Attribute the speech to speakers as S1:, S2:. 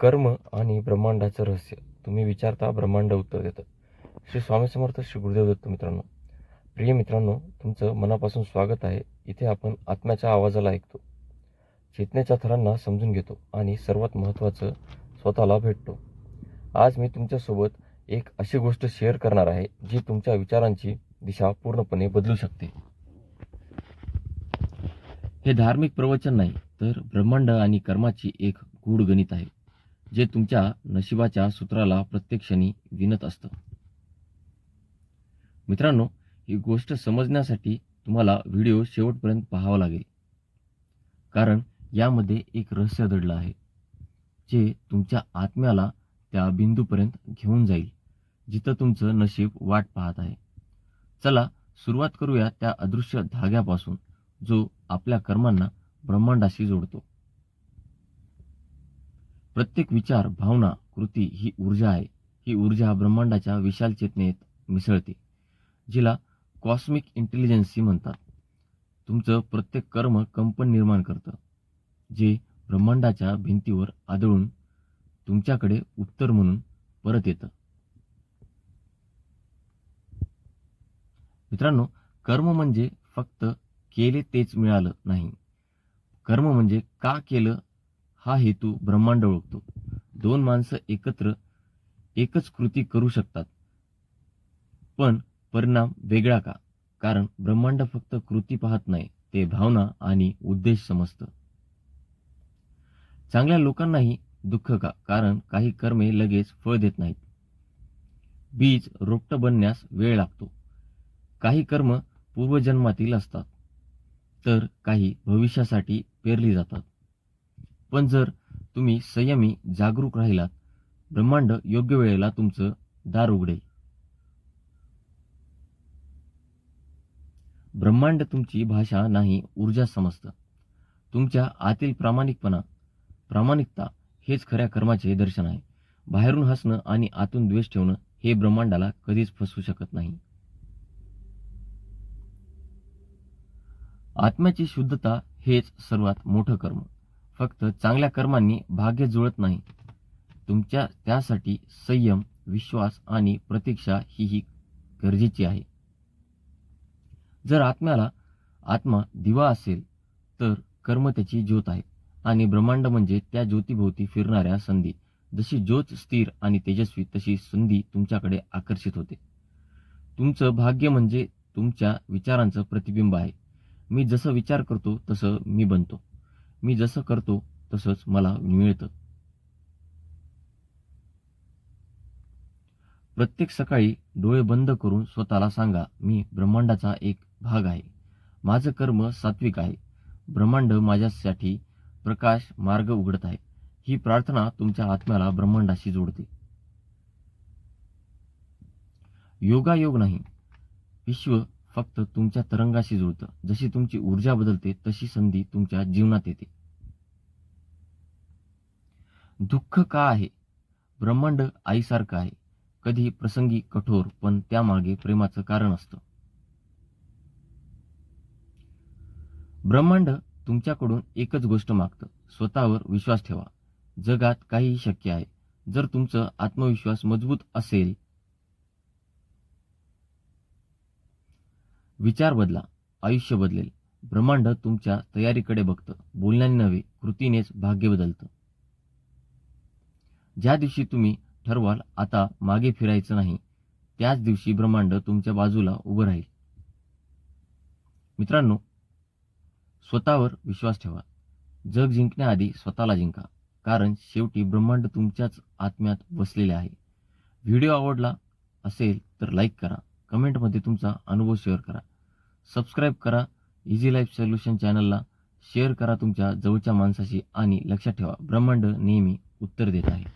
S1: कर्म आणि ब्रह्मांडाचं रहस्य. तुम्ही विचारता ब्रह्मांड उत्तर देतं. श्री स्वामी समर्थ श्री गुरुदेव दत्त मित्रांनो प्रिय मित्रांनो तुमचं मनापासून स्वागत आहे. इथे आपण आत्म्याच्या आवाजाला ऐकतो. चेतनेच्या थरांना समजून घेतो आणि सर्वात महत्त्वाचं स्वतःला भेटतो. आज मी तुमच्यासोबत एक अशी गोष्ट शेअर करणार आहे जी तुमच्या विचारांची दिशा पूर्णपणे बदलू शकते. हे धार्मिक प्रवचन नाही तर ब्रह्मांड आणि कर्माची एक गूढ गणित आहे. जे तुमच्या नशिबाच्या सूत्राला प्रत्येक क्षणी विणत असतं. मित्रांनो ही गोष्ट समजण्यासाठी तुम्हाला व्हिडिओ शेवटपर्यंत पाहावा लागेल. कारण यामध्ये एक रहस्य दडलं आहे जे तुमच्या आत्म्याला त्या बिंदूपर्यंत घेऊन जाईल जिथं तुमचं नशीब वाट पाहत आहे. चला सुरुवात करूया त्या अदृश्य धाग्यापासून जो आपल्या कर्मांना ब्रह्मांडाशी जोडतो. प्रत्येक विचार भावना कृती ही ऊर्जा आहे. ही ऊर्जा ब्रह्मांडाच्या विशाल चेतनेत मिसळते जिला कॉस्मिक इंटेलिजन्सी म्हणतात. तुमचं प्रत्येक कर्म कंपन निर्माण करतं जे ब्रह्मांडाच्या भिंतीवर आदळून तुमच्याकडे उत्तर म्हणून परत येतं. मित्रांनो कर्म म्हणजे फक्त केले तेच मिळालं नाही. कर्म म्हणजे का केलं हा हेतू ब्रह्मांड ओळखतो. दोन माणसं एकत्र एकच कृती करू शकतात. पण परिणाम वेगळा का? कारण ब्रह्मांड फक्त कृती पाहत नाही ते भावना आणि उद्देश समजतं. चांगल्या लोकांनाही दुःख का? कारण काही कर्मे लगेच फळ देत नाहीत. बीज रोपटं बनण्यास वेळ लागतो. काही कर्म पूर्वजन्मातील असतात तर काही भविष्यासाठी पेरली जातात. पण जर तुम्ही संयमी जागरूक राहिलात ब्रह्मांड योग्य वेळेला तुमचं दार उघडेल. ब्रह्मांड तुमची भाषा नाही ऊर्जा समजतं. तुमच्या आतील प्रामाणिकपणा प्रामाणिकता हेच खऱ्या कर्माचे दर्शन आहे. बाहेरून हसणं आणि आतून द्वेष ठेवणं हे ब्रह्मांडाला कधीच फसवू शकत नाही. आत्म्याची शुद्धता हेच सर्वात मोठं कर्म. फक्त चांगल्या कर्मांनी भाग्य जुळत नाही. तुमच्या त्यासाठी संयम विश्वास आणि प्रतीक्षा ही ही गरजेची आहे. जर आत्म्याला आत्मा दिवा असेल तर कर्म त्याची ज्योत आहे आणि ब्रह्मांड म्हणजे त्या ज्योतीभोवती फिरणाऱ्या संधी. जशी ज्योत स्थिर आणि तेजस्वी तशी संधी तुमच्याकडे आकर्षित होते. तुमचं भाग्य म्हणजे तुमच्या विचारांचं प्रतिबिंब आहे. मी जसं विचार करतो तसं मी बनतो. मी जसं करतो तसंच मला मिळतं. प्रत्येक सकाळी डोळे बंद करून स्वतःला सांगा मी ब्रह्मांडाचा एक भाग आहे. माझं कर्म सात्विक आहे. ब्रह्मांड माझ्यासाठी प्रकाश मार्ग उघडत आहे. ही प्रार्थना तुमच्या आत्म्याला ब्रह्मांडाशी जोडते. योगायोग नाही. विश्व फक्त तुमच्या तरंगाशी जुळतं. जशी तुमची ऊर्जा बदलते तशी संधी तुमच्या जीवनात येते. दुःख का आहे? ब्रह्मांड आईसारखं आहे. कधी प्रसंगी कठोर पण त्यामागे प्रेमाचं कारण असतं. ब्रह्मांड तुमच्याकडून एकच गोष्ट मागतं. स्वतःवर विश्वास ठेवा. जगात काहीही शक्य आहे. जर तुमचं आत्मविश्वास मजबूत असेल विचार बदला आयुष्य बदलेल. ब्रह्मांड तुमच्या तयारीकडे बघतं. बोलण्याने नव्हे कृतीनेच भाग्य बदलतं. ज्या दिवशी तुम्ही ठरवाल आता मागे फिरायचं नाही त्याच दिवशी ब्रह्मांड तुमच्या बाजूला उभं राहील. मित्रांनो स्वतःवर विश्वास ठेवा. जग जिंकण्याआधी स्वतःला जिंका. कारण शेवटी ब्रह्मांड तुमच्याच आत्म्यात बसलेले आहे. व्हिडिओ आवडला असेल तर लाईक करा. कमेंटमध्ये तुमचा अनुभव शेअर करा. सबस्क्राईब करा. इझी लाईफ सोल्युशन चॅनलला शेअर करा तुमच्या जवळच्या माणसाशी आणि लक्षात ठेवा. ब्रह्मांड नेहमी उत्तर देत आहे.